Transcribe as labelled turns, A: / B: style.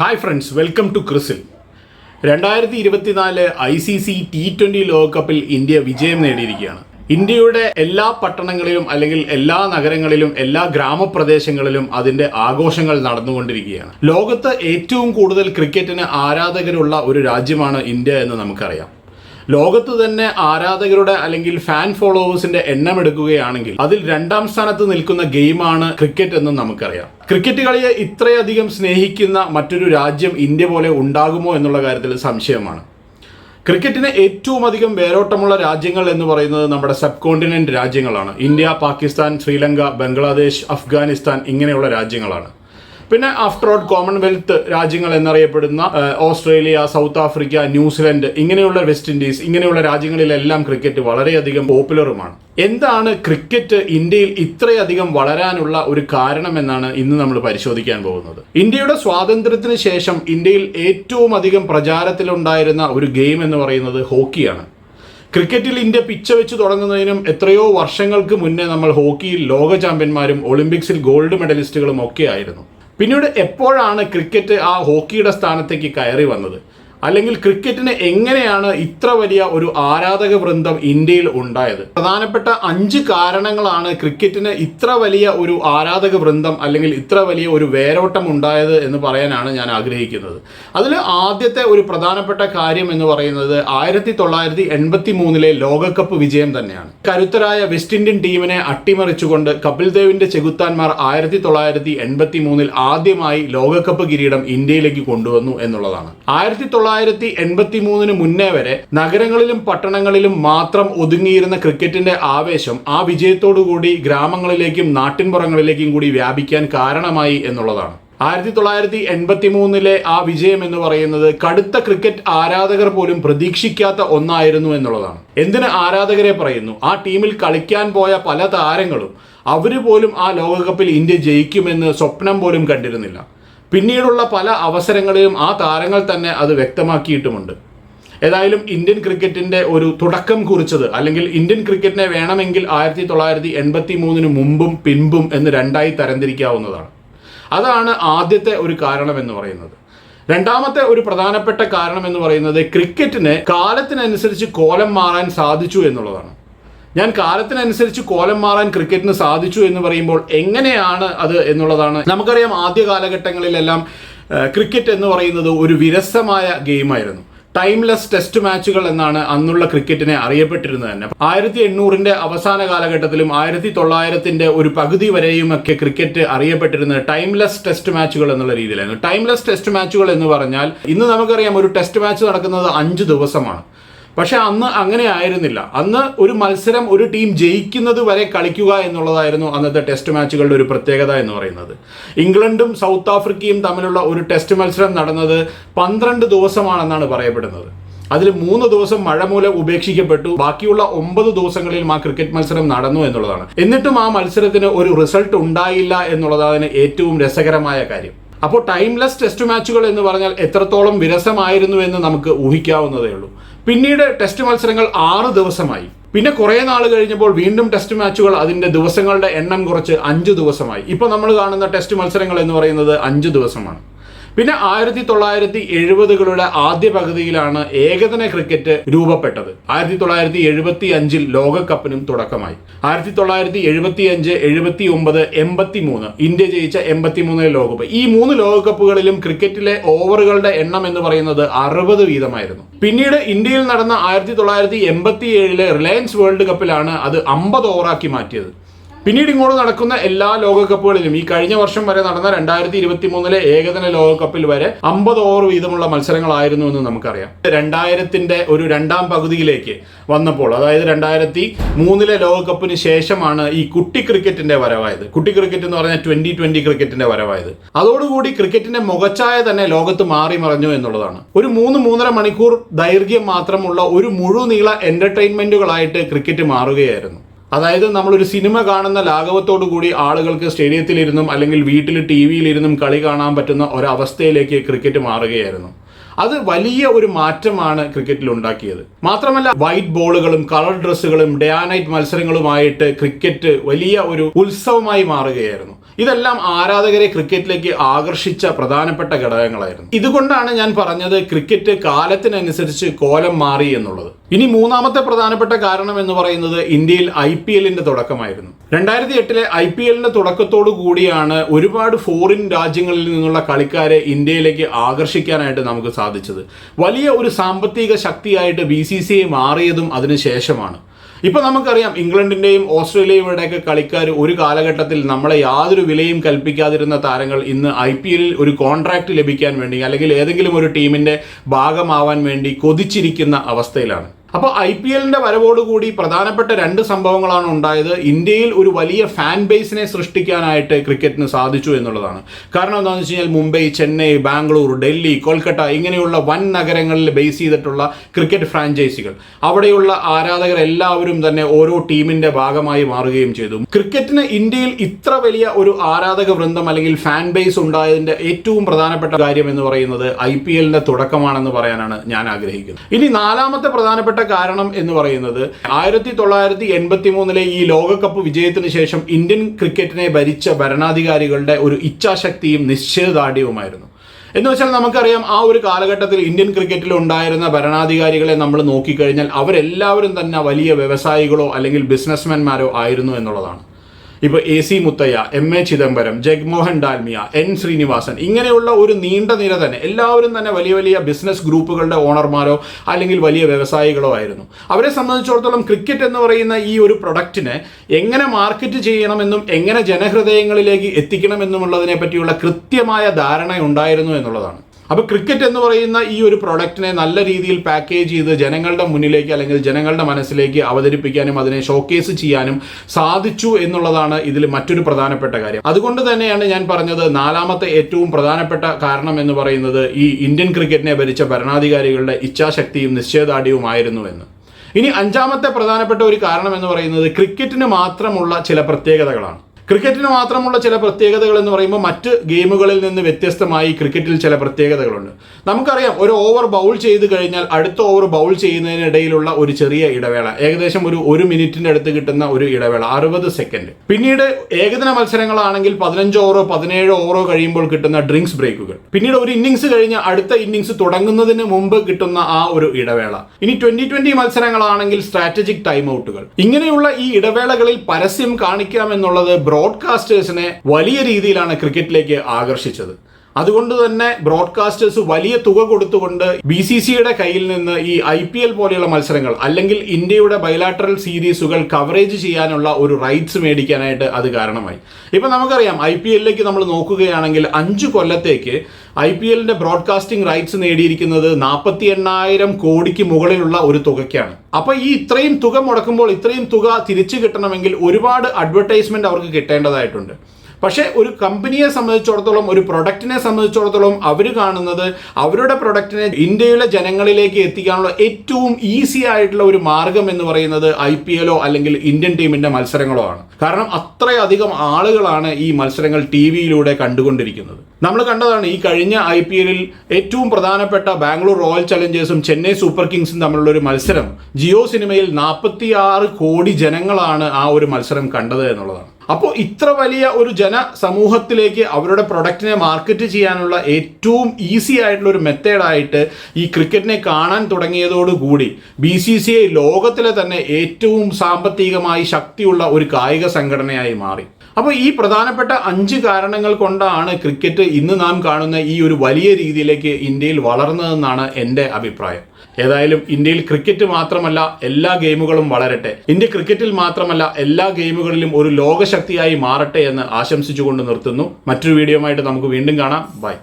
A: Hi friends welcome to Crisil രണ്ടായിരത്തി ഇരുപത്തിനാല് I C C T twenty ലോകകപ്പിൽ India വിജയം നേടിയിരിക്കുകയാണ്. ഇന്ത്യയുടെ എല്ലാ പട്ടണങ്ങളിലും അല്ലെങ്കിൽ എല്ലാ നഗരങ്ങളിലും എല്ലാ ഗ്രാമപ്രദേശങ്ങളിലും അതിന്റെ ആഘോഷങ്ങൾ നടന്നുകൊണ്ടിരിക്കുകയാണ്. ലോകത്ത് ഏറ്റവും കൂടുതൽ ക്രിക്കറ്റിന് ആരാധകരുള്ള ഒരു രാജ്യമാണ് ഇന്ത്യ എന്ന് നമുക്കറിയാം. ലോകത്ത് തന്നെ ആരാധകരുടെ അല്ലെങ്കിൽ ഫാൻ ഫോളോവേഴ്സിന്റെ എണ്ണം എടുക്കുകയാണെങ്കിൽ അതിൽ രണ്ടാം സ്ഥാനത്ത് നിൽക്കുന്ന ഗെയിമാണ് ക്രിക്കറ്റ് എന്ന് നമുക്കറിയാം. ക്രിക്കറ്റ് കളിയെ ഇത്രയധികം സ്നേഹിക്കുന്ന മറ്റൊരു രാജ്യം ഇന്ത്യ പോലെ ഉണ്ടാകുമോ എന്നുള്ള കാര്യത്തിൽ സംശയമാണ്. ക്രിക്കറ്റിന് ഏറ്റവും അധികം വേരോട്ടമുള്ള രാജ്യങ്ങൾ എന്ന് പറയുന്നത് നമ്മുടെ സബ് കോണ്ടിനെന്റ് രാജ്യങ്ങളാണ്. ഇന്ത്യ പാകിസ്ഥാൻ ശ്രീലങ്ക ബംഗ്ലാദേശ് അഫ്ഗാനിസ്ഥാൻ ഇങ്ങനെയുള്ള രാജ്യങ്ങളാണ്. പിന്നെ ആഫ്റ്റർ ഓൾ കോമൺവെൽത്ത് രാജ്യങ്ങൾ എന്നറിയപ്പെടുന്ന Australia South Africa New Zealand ഇങ്ങനെയുള്ള വെസ്റ്റ് ഇൻഡീസ് ഇങ്ങനെയുള്ള രാജ്യങ്ങളിലെല്ലാം ക്രിക്കറ്റ് വളരെയധികം പോപ്പുലറുമാണ് എന്താണ് ക്രിക്കറ്റ് ഇന്ത്യയിൽ ഇത്രയധികം വളരാനുള്ള ഒരു കാരണം എന്നാണ് ഇന്ന് നമ്മൾ പരിശോധിക്കാൻ പോകുന്നത്. ഇന്ത്യയുടെ സ്വാതന്ത്ര്യത്തിന് ശേഷം ഇന്ത്യയിൽ ഏറ്റവും അധികം പ്രചാരത്തിലുണ്ടായിരുന്ന ഒരു ഗെയിം എന്ന് പറയുന്നത് ഹോക്കിയാണ്. ക്രിക്കറ്റിൽ ഇന്ത്യ പിച്ച വെച്ച് തുടങ്ങുന്നതിനും എത്രയോ വർഷങ്ങൾക്ക് മുന്നേ നമ്മൾ ഹോക്കിയിൽ ലോക ചാമ്പ്യന്മാരും ഒളിമ്പിക്സിൽ ഗോൾഡ് മെഡലിസ്റ്റുകളും ഒക്കെ ആയിരുന്നു. പിന്നീട് എപ്പോഴാണ് ക്രിക്കറ്റ് ആ ഹോക്കിയുടെ സ്ഥാനത്തേക്ക് കയറി വന്നത്? അല്ലെങ്കിൽ ക്രിക്കറ്റിന് എങ്ങനെയാണ് ഇത്ര വലിയ ഒരു ആരാധക വൃന്ദം ഇന്ത്യയിൽ ഉണ്ടായത്? പ്രധാനപ്പെട്ട അഞ്ച് കാരണങ്ങളാണ് ക്രിക്കറ്റിന് ഇത്ര വലിയ ഒരു ആരാധക വൃന്ദം അല്ലെങ്കിൽ ഇത്ര വലിയ ഒരു വേരോട്ടം ഉണ്ടായത് എന്ന് പറയാനാണ് ഞാൻ ആഗ്രഹിക്കുന്നത്. അതിൽ ആദ്യത്തെ ഒരു പ്രധാനപ്പെട്ട കാര്യം എന്ന് പറയുന്നത് ആയിരത്തി തൊള്ളായിരത്തി എൺപത്തി മൂന്നിലെ ലോകകപ്പ് വിജയം തന്നെയാണ്. കരുത്തരായ വെസ്റ്റ് ഇന്ത്യൻ ടീമിനെ അട്ടിമറിച്ചുകൊണ്ട് കപിൽ ദേവിന്റെ ചെകുത്താന്മാർ ആയിരത്തി തൊള്ളായിരത്തി എൺപത്തി മൂന്നിൽ ആദ്യമായി ലോകകപ്പ് കിരീടം ഇന്ത്യയിലേക്ക് കൊണ്ടുവന്നു എന്നുള്ളതാണ്. ആയിരത്തി തൊള്ളായിരത്തി എൺപത്തി മൂന്നിന് മുന്നേ വരെ നഗരങ്ങളിലും പട്ടണങ്ങളിലും മാത്രം ഒതുങ്ങിയിരുന്ന ക്രിക്കറ്റിന്റെ ആവേശം ആ വിജയത്തോടുകൂടി ഗ്രാമങ്ങളിലേക്കും നാട്ടിൻപുറങ്ങളിലേക്കും കൂടി വ്യാപിക്കാൻ കാരണമായി എന്നുള്ളതാണ്. ആയിരത്തി തൊള്ളായിരത്തി എൺപത്തി മൂന്നിലെ ആ വിജയം എന്ന് പറയുന്നത് കടുത്ത ക്രിക്കറ്റ് ആരാധകർ പോലും പ്രതീക്ഷിക്കാത്ത ഒന്നായിരുന്നു എന്നുള്ളതാണ്. എന്തിന് ആരാധകരെ പറയുന്നു? ആ ടീമിൽ കളിക്കാൻ പോയ പല താരങ്ങളും അവർ പോലും ആ ലോകകപ്പിൽ ഇന്ത്യ ജയിക്കുമെന്ന് സ്വപ്നം പോലും കണ്ടിരുന്നില്ല. പിന്നീടുള്ള പല അവസരങ്ങളെയും ആ താരങ്ങൾ തന്നെ അത് വ്യക്തമാക്കിയിട്ടുമുണ്ട്. ഏതായാലും ഇന്ത്യൻ ക്രിക്കറ്റിന്റെ ഒരു തുടക്കം കുറിച്ചത് അല്ലെങ്കിൽ ഇന്ത്യൻ ക്രിക്കറ്റിനെ വേണമെങ്കിൽ ആയിരത്തി തൊള്ളായിരത്തി എൺപത്തി മൂന്നിന് മുമ്പും പിൻപും എന്ന് രണ്ടായി തരംതിരിക്കാവുന്നതാണ്. അതാണ് ആദ്യത്തെ ഒരു കാരണം എന്ന് പറയുന്നത്. രണ്ടാമത്തെ ഒരു പ്രധാനപ്പെട്ട കാരണം എന്ന് പറയുന്നത് ക്രിക്കറ്റിന് കാലത്തിനനുസരിച്ച് കോലം മാറാൻ സാധിച്ചു എന്നുള്ളതാണ്. ഞാൻ കാലത്തിനനുസരിച്ച് കോലം മാറാൻ ക്രിക്കറ്റിന് സാധിച്ചു എന്ന് പറയുമ്പോൾ എങ്ങനെയാണ് അത് എന്നുള്ളതാണ്. നമുക്കറിയാം ആദ്യ കാലഘട്ടങ്ങളിലെല്ലാം ക്രിക്കറ്റ് എന്ന് പറയുന്നത് ഒരു വിരസമായ ഗെയിമായിരുന്നു. ടൈംലെസ് ടെസ്റ്റ് മാച്ചുകൾ എന്നാണ് അന്നുള്ള ക്രിക്കറ്റിനെ അറിയപ്പെട്ടിരുന്നത് തന്നെ. ആയിരത്തി എണ്ണൂറിന്റെ അവസാന കാലഘട്ടത്തിലും ആയിരത്തി തൊള്ളായിരത്തിന്റെ ഒരു പകുതി വരെയും ഒക്കെ ക്രിക്കറ്റ് അറിയപ്പെട്ടിരുന്നത് ടൈംലെസ് ടെസ്റ്റ് മാച്ചുകൾ എന്നുള്ള രീതിയിലായിരുന്നു. ടൈംലെസ് ടെസ്റ്റ് മാച്ചുകൾ എന്ന് പറഞ്ഞാൽ ഇന്ന് നമുക്കറിയാം ഒരു ടെസ്റ്റ് മാച്ച് നടക്കുന്നത് അഞ്ച് ദിവസമാണ്. പക്ഷെ അന്ന് അങ്ങനെ ആയിരുന്നില്ല. അന്ന് ഒരു മത്സരം ഒരു ടീം ജയിക്കുന്നത് വരെ കളിക്കുക എന്നുള്ളതായിരുന്നു അന്നത്തെ ടെസ്റ്റ് മാച്ചുകളുടെ ഒരു പ്രത്യേകത എന്ന് പറയുന്നത്. ഇംഗ്ലണ്ടും സൗത്ത് ആഫ്രിക്കയും തമ്മിലുള്ള ഒരു ടെസ്റ്റ് മത്സരം നടന്നത് പന്ത്രണ്ട് ദിവസമാണെന്നാണ് പറയപ്പെടുന്നത്. അതിൽ മൂന്ന് ദിവസം മഴ മൂലം ഉപേക്ഷിക്കപ്പെട്ടു. ബാക്കിയുള്ള ഒമ്പത് ദിവസങ്ങളിലും ആ ക്രിക്കറ്റ് മത്സരം നടന്നു എന്നുള്ളതാണ്. എന്നിട്ടും ആ മത്സരത്തിന് ഒരു റിസൾട്ട് ഉണ്ടായില്ല എന്നുള്ളതാണ് ഏറ്റവും രസകരമായ കാര്യം. അപ്പോൾ ടൈംലെസ് ടെസ്റ്റ് മാച്ചുകൾ എന്ന് പറഞ്ഞാൽ എത്രത്തോളം വിരസമായിരുന്നു എന്ന് നമുക്ക് ഊഹിക്കാവുന്നതേ ഉള്ളൂ. പിന്നീട് ടെസ്റ്റ് മത്സരങ്ങൾ ആറ് ദിവസമായി. പിന്നെ കുറേ നാൾ കഴിഞ്ഞപ്പോൾ വീണ്ടും ടെസ്റ്റ് മാച്ചുകൾ അതിന്റെ ദിവസങ്ങളുടെ എണ്ണം കുറച്ച് അഞ്ച് ദിവസമായി. ഇപ്പോൾ നമ്മൾ കാണുന്ന ടെസ്റ്റ് മത്സരങ്ങൾ എന്ന് പറയുന്നത് അഞ്ച് ദിവസമാണ്. പിന്നെ ആയിരത്തി തൊള്ളായിരത്തി എഴുപതുകളുടെ ആദ്യ പകുതിയിലാണ് ഏകദിന ക്രിക്കറ്റ് രൂപപ്പെട്ടത്. ആയിരത്തി തൊള്ളായിരത്തി എഴുപത്തി അഞ്ചിൽ ലോകകപ്പിനും തുടക്കമായി. ആയിരത്തി തൊള്ളായിരത്തി എഴുപത്തി അഞ്ച് എഴുപത്തി ഒമ്പത് എൺപത്തി മൂന്ന് ഇന്ത്യ ജയിച്ച എൺപത്തി മൂന്നിലെ ലോകകപ്പ്. ഈ മൂന്ന് ലോകകപ്പുകളിലും ക്രിക്കറ്റിലെ ഓവറുകളുടെ എണ്ണം എന്ന് പറയുന്നത് അറുപത് വീതമായിരുന്നു. പിന്നീട് ഇന്ത്യയിൽ നടന്ന ആയിരത്തി തൊള്ളായിരത്തി എൺപത്തി ഏഴിലെ റിലയൻസ് വേൾഡ് കപ്പിലാണ് അത് അമ്പത് ഓവറാക്കി മാറ്റിയത്. പിന്നീട് ഇങ്ങോട്ട് നടക്കുന്ന എല്ലാ ലോകകപ്പുകളിലും ഈ കഴിഞ്ഞ വർഷം വരെ നടന്ന രണ്ടായിരത്തി ഇരുപത്തി മൂന്നിലെ ഏകദിന ലോകകപ്പിൽ വരെ അമ്പത് ഓവർ വീതമുള്ള മത്സരങ്ങളായിരുന്നു എന്ന് നമുക്കറിയാം. രണ്ടായിരത്തിന്റെ ഒരു രണ്ടാം പകുതിയിലേക്ക് വന്നപ്പോൾ അതായത് രണ്ടായിരത്തി മൂന്നിലെ ലോകകപ്പിന് ശേഷമാണ് ഈ കുട്ടി ക്രിക്കറ്റിന്റെ വരവായത്. കുട്ടി ക്രിക്കറ്റ് എന്ന് പറഞ്ഞാൽ ട്വന്റി ട്വന്റി ക്രിക്കറ്റിന്റെ വരവായത്. അതോടുകൂടി ക്രിക്കറ്റിന്റെ മുഖച്ചായ തന്നെ ലോകത്ത് മാറി മറഞ്ഞു എന്നുള്ളതാണ്. ഒരു മൂന്ന് മൂന്നര മണിക്കൂർ ദൈർഘ്യം മാത്രമുള്ള ഒരു മുഴുനീള എന്റർടൈൻമെന്റുകളായിട്ട് ക്രിക്കറ്റ് മാറുകയായിരുന്നു. അതായത് നമ്മളൊരു സിനിമ കാണുന്ന ലാഘവത്തോടു കൂടി ആളുകൾക്ക് സ്റ്റേഡിയത്തിലിരുന്നും അല്ലെങ്കിൽ വീട്ടിൽ ടി വിയിലിരുന്നും കളി കാണാൻ പറ്റുന്ന ഒരവസ്ഥയിലേക്ക് ക്രിക്കറ്റ് മാറുകയായിരുന്നു. അത് വലിയ ഒരു മാറ്റമാണ് ക്രിക്കറ്റിൽ ഉണ്ടാക്കിയത്. മാത്രമല്ല വൈറ്റ് ബോളുകളും കളർ ഡ്രസ്സുകളും ഡേ നൈറ്റ് മത്സരങ്ങളുമായിട്ട് ക്രിക്കറ്റ് വലിയ ഒരു ഉത്സവമായി മാറുകയായിരുന്നു. ഇതെല്ലാം ആരാധകരെ ക്രിക്കറ്റിലേക്ക് ആകർഷിച്ച പ്രധാനപ്പെട്ട ഘടകങ്ങളായിരുന്നു. ഇതുകൊണ്ടാണ് ഞാൻ പറഞ്ഞത് ക്രിക്കറ്റ് കാലത്തിനനുസരിച്ച് കോലം മാറി എന്നുള്ളത്. ഇനി മൂന്നാമത്തെ പ്രധാനപ്പെട്ട കാരണം എന്ന് പറയുന്നത് ഇന്ത്യയിൽ ഐ പി എല്ലിന്റെ തുടക്കമായിരുന്നു. രണ്ടായിരത്തി എട്ടിലെ ഐ പി എല്ലിന്റെ തുടക്കത്തോടു കൂടിയാണ് ഒരുപാട് ഫോറിൻ രാജ്യങ്ങളിൽ നിന്നുള്ള കളിക്കാരെ ഇന്ത്യയിലേക്ക് ആകർഷിക്കാനായിട്ട് നമുക്ക് സാധിച്ചത്. വലിയ ഒരു സാമ്പത്തിക ശക്തിയായിട്ട് ബി സി സി ഐ മാറിയതും അതിനുശേഷമാണ് ഇപ്പൊ നമുക്കറിയാം ഇംഗ്ലണ്ടിന്റെയും ഓസ്ട്രേലിയയുടെയൊക്കെ കളിക്കാർ ഒരു കാലഘട്ടത്തിൽ നമ്മളെ യാതൊരു വിലയും കൽപ്പിക്കാതിരുന്ന താരങ്ങൾ ഇന്ന് ഐ പി എല്ലിൽ ഒരു കോൺട്രാക്ട് ലഭിക്കാൻ വേണ്ടി അല്ലെങ്കിൽ ഏതെങ്കിലും ഒരു ടീമിന്റെ ഭാഗമാവാൻ വേണ്ടി കൊതിച്ചിരിക്കുന്ന അവസ്ഥയിലാണ്. അപ്പോൾ ഐ പി എല്ലിന്റെ വരവോടുകൂടി പ്രധാനപ്പെട്ട രണ്ട് സംഭവങ്ങളാണ് ഉണ്ടായത്. ഇന്ത്യയിൽ ഒരു വലിയ ഫാൻ ബേസിനെ സൃഷ്ടിക്കാനായിട്ട് ക്രിക്കറ്റിന് സാധിച്ചു എന്നുള്ളതാണ്. കാരണം എന്താണെന്ന് വെച്ച് കഴിഞ്ഞാൽ മുംബൈ ചെന്നൈ ബാംഗ്ലൂർ ഡൽഹി കൊൽക്കത്ത ഇങ്ങനെയുള്ള വൻ നഗരങ്ങളിൽ ബേസ് ചെയ്തിട്ടുള്ള ക്രിക്കറ്റ് ഫ്രാഞ്ചൈസികൾ അവിടെയുള്ള ആരാധകർ എല്ലാവരും തന്നെ ഓരോ ടീമിന്റെ ഭാഗമായി മാറുകയും ചെയ്തു. ക്രിക്കറ്റിന് ഇന്ത്യയിൽ ഇത്ര വലിയ ഒരു ആരാധക വൃന്ദം അല്ലെങ്കിൽ ഫാൻ ബേസ് ഉണ്ടായതിന്റെ ഏറ്റവും പ്രധാനപ്പെട്ട കാര്യം എന്ന് പറയുന്നത് ഐ പി എല്ലിന്റെ തുടക്കമാണെന്ന് പറയാനാണ് ഞാൻ ആഗ്രഹിക്കുന്നത്. ഇനി നാലാമത്തെ പ്രധാനപ്പെട്ട കാരണം എന്ന് പറയുന്നത് ആയിരത്തി തൊള്ളായിരത്തി എൺപത്തി മൂന്നിലെ ഈ ലോകകപ്പ് വിജയത്തിന് ശേഷം ഇന്ത്യൻ ക്രിക്കറ്റിനെ ഭരിച്ച ഭരണാധികാരികളുടെ ഒരു ഇച്ഛാശക്തിയും നിശ്ചയദാർഢ്യവുമായിരുന്നു എന്ന് വെച്ചാൽ നമുക്കറിയാം ആ ഒരു കാലഘട്ടത്തിൽ ഇന്ത്യൻ ക്രിക്കറ്റിൽ ഉണ്ടായിരുന്ന ഭരണാധികാരികളെ നമ്മൾ നോക്കിക്കഴിഞ്ഞാൽ അവരെല്ലാവരും തന്നെ വലിയ വ്യവസായികളോ അല്ലെങ്കിൽ ബിസിനസ്മാൻമാരോ ആയിരുന്നു എന്നുള്ളതാണ്. ഇപ്പോൾ A C Muthiah M A Chidambaram Jagmohan Dalmiya N Srinivasan ഇങ്ങനെയുള്ള ഒരു നീണ്ട നിര തന്നെ എല്ലാവരും തന്നെ വലിയ വലിയ ബിസിനസ് ഗ്രൂപ്പുകളുടെ ഓണർമാരോ അല്ലെങ്കിൽ വലിയ വ്യവസായികളോ ആയിരുന്നു. അവരെ സംബന്ധിച്ചിടത്തോളം ക്രിക്കറ്റ് എന്ന് പറയുന്ന ഈ ഒരു പ്രൊഡക്റ്റിനെ എങ്ങനെ മാർക്കറ്റ് ചെയ്യണമെന്നും എങ്ങനെ ജനഹൃദയങ്ങളിലേക്ക് എത്തിക്കണമെന്നുമുള്ളതിനെ പറ്റിയുള്ള കൃത്യമായ ധാരണ ഉണ്ടായിരുന്നു എന്നുള്ളതാണ്. അപ്പോൾ ക്രിക്കറ്റ് എന്ന് പറയുന്ന ഈ ഒരു പ്രൊഡക്റ്റിനെ നല്ല രീതിയിൽ പാക്കേജ് ചെയ്ത് ജനങ്ങളുടെ മുന്നിലേക്ക് അല്ലെങ്കിൽ ജനങ്ങളുടെ മനസ്സിലേക്ക് അവതരിപ്പിക്കാനും അതിനെ ഷോക്കേസ് ചെയ്യാനും സാധിച്ചു എന്നുള്ളതാണ് ഇതിൽ മറ്റൊരു പ്രധാനപ്പെട്ട കാര്യം. അതുകൊണ്ട് തന്നെയാണ് ഞാൻ പറഞ്ഞത് നാലാമത്തെ ഏറ്റവും പ്രധാനപ്പെട്ട കാരണം എന്ന് പറയുന്നത് ഈ ഇന്ത്യൻ ക്രിക്കറ്റിനെ ഭരിച്ച ഭരണാധികാരികളുടെ ഇച്ഛാശക്തിയും നിശ്ചയദാർഢ്യവുമായിരുന്നു എന്ന് ഇനി അഞ്ചാമത്തെ പ്രധാനപ്പെട്ട ഒരു കാരണം എന്ന് പറയുന്നത് ക്രിക്കറ്റിന് മാത്രമുള്ള ചില പ്രത്യേകതകളാണ്. ക്രിക്കറ്റിന് മാത്രമുള്ള ചില പ്രത്യേകതകൾ എന്ന് പറയുമ്പോൾ മറ്റ് ഗെയിമുകളിൽ നിന്ന് വ്യത്യസ്തമായി ക്രിക്കറ്റിൽ ചില പ്രത്യേകതകളുണ്ട്. നമുക്കറിയാം ഒരു ഓവർ ബൗൾ ചെയ്ത് കഴിഞ്ഞാൽ അടുത്ത ഓവർ ബൗൾ ചെയ്യുന്നതിനിടയിലുള്ള ഒരു ചെറിയ ഇടവേള ഏകദേശം ഒരു ഒരു മിനിറ്റിന്റെ അടുത്ത് കിട്ടുന്ന ഒരു ഇടവേള അറുപത് സെക്കൻഡ്. പിന്നീട് ഏകദിന മത്സരങ്ങളാണെങ്കിൽ പതിനഞ്ച് ഓവറോ പതിനേഴ് ഓവറോ കഴിയുമ്പോൾ കിട്ടുന്ന ഡ്രിങ്ക്സ് ബ്രേക്കുകൾ. പിന്നീട് ഒരു ഇന്നിങ്സ് കഴിഞ്ഞ് അടുത്ത ഇന്നിങ്സ് തുടങ്ങുന്നതിന് മുമ്പ് കിട്ടുന്ന ആ ഒരു ഇടവേള. ഇനി ട്വന്റി ട്വന്റി മത്സരങ്ങളാണെങ്കിൽ സ്ട്രാറ്റജിക് ടൈം ഔട്ടുകൾ. ഇങ്ങനെയുള്ള ഈ ഇടവേളകളിൽ പരസ്യം കാണിക്കാമെന്നുള്ളത് ബ്രോഡ്കാസ്റ്റേഴ്സിനെ വലിയ രീതിയിലാണ് ക്രിക്കറ്റിലേക്ക് ആകർഷിച്ചത്. അതുകൊണ്ട് തന്നെ ബ്രോഡ്കാസ്റ്റേഴ്സ് വലിയ തുക കൊടുത്തുകൊണ്ട് ബി സി സിയുടെ കയ്യിൽ നിന്ന് ഈ ഐ പി എൽ പോലെയുള്ള മത്സരങ്ങൾ അല്ലെങ്കിൽ ഇന്ത്യയുടെ ബൈലാറ്ററൽ സീരീസുകൾ കവറേജ് ചെയ്യാനുള്ള ഒരു റൈറ്റ്സ് മേടിക്കാനായിട്ട് അത് കാരണമായി. ഇപ്പൊ നമുക്കറിയാം ഐ പി എല്ലിലേക്ക് നമ്മൾ നോക്കുകയാണെങ്കിൽ അഞ്ച് കൊല്ലത്തേക്ക് ഐ പി എല്ലിന്റെ ബ്രോഡ്കാസ്റ്റിംഗ് റൈറ്റ്സ് നേടിയിരിക്കുന്നത് നാൽപ്പത്തി എണ്ണായിരം കോടിക്ക് മുകളിലുള്ള ഒരു തുകയ്ക്കാണ്. അപ്പൊ ഈ ഇത്രയും തുക മുടക്കുമ്പോൾ ഇത്രയും തുക തിരിച്ചു കിട്ടണമെങ്കിൽ ഒരുപാട് അഡ്വർടൈസ്മെന്റ് അവർക്ക് കിട്ടേണ്ടതായിട്ടുണ്ട്. പക്ഷേ ഒരു കമ്പനിയെ സംബന്ധിച്ചിടത്തോളം ഒരു പ്രൊഡക്റ്റിനെ സംബന്ധിച്ചിടത്തോളം അവർ കാണുന്നത് അവരുടെ പ്രൊഡക്റ്റിനെ ഇന്ത്യയിലെ ജനങ്ങളിലേക്ക് എത്തിക്കാനുള്ള ഏറ്റവും ഈസി ആയിട്ടുള്ള ഒരു മാർഗം എന്ന് പറയുന്നത് ഐ പി എല്ലോ അല്ലെങ്കിൽ ഇന്ത്യൻ ടീമിന്റെ മത്സരങ്ങളോ ആണ്. കാരണം അത്രയധികം ആളുകളാണ് ഈ മത്സരങ്ങൾ ടി വിയിലൂടെ കണ്ടുകൊണ്ടിരിക്കുന്നത്. നമ്മൾ കണ്ടതാണ് ഈ കഴിഞ്ഞ ഐ പി എല്ലിൽ ഏറ്റവും പ്രധാനപ്പെട്ട ബാംഗ്ലൂർ റോയൽ ചലഞ്ചേഴ്സും ചെന്നൈ സൂപ്പർ കിങ്സും തമ്മിലുള്ള ഒരു മത്സരം. ജിയോ സിനിമയിൽ നാൽപ്പത്തിയാറ് കോടി ജനങ്ങളാണ് ആ ഒരു മത്സരം കണ്ടത് എന്നുള്ളതാണ്. അപ്പോൾ ഇത്ര വലിയ ഒരു ജനസമൂഹത്തിലേക്ക് അവരുടെ പ്രൊഡക്റ്റിനെ മാർക്കറ്റ് ചെയ്യാനുള്ള ഏറ്റവും ഈസി ആയിട്ടുള്ള ഒരു മെത്തേഡായിട്ട് ഈ ക്രിക്കറ്റിനെ കാണാൻ തുടങ്ങിയതോടുകൂടി ബി സി സി ഐ ലോകത്തിലെ തന്നെ ഏറ്റവും സാമ്പത്തികമായി ശക്തിയുള്ള ഒരു കായിക സംഘടനയായി മാറി. അപ്പോൾ ഈ പ്രധാനപ്പെട്ട അഞ്ച് കാരണങ്ങൾ കൊണ്ടാണ് ക്രിക്കറ്റ് ഇന്ന് നാം കാണുന്ന ഈ ഒരു വലിയ രീതിയിലേക്ക് ഇന്ത്യയിൽ വളർന്നതെന്നാണ് എന്റെ അഭിപ്രായം. ഏതായാലും ഇന്ത്യയിൽ ക്രിക്കറ്റ് മാത്രമല്ല എല്ലാ ഗെയിമുകളും വളരട്ടെ. ഇന്ത്യ ക്രിക്കറ്റിൽ മാത്രമല്ല എല്ലാ ഗെയിമുകളിലും ഒരു ലോകശക്തിയായി മാറട്ടെ എന്ന് ആശംസിച്ചുകൊണ്ട് നിർത്തുന്നു. മറ്റൊരു വീഡിയോ ആയിട്ട് നമുക്ക് വീണ്ടും കാണാം. ബൈ.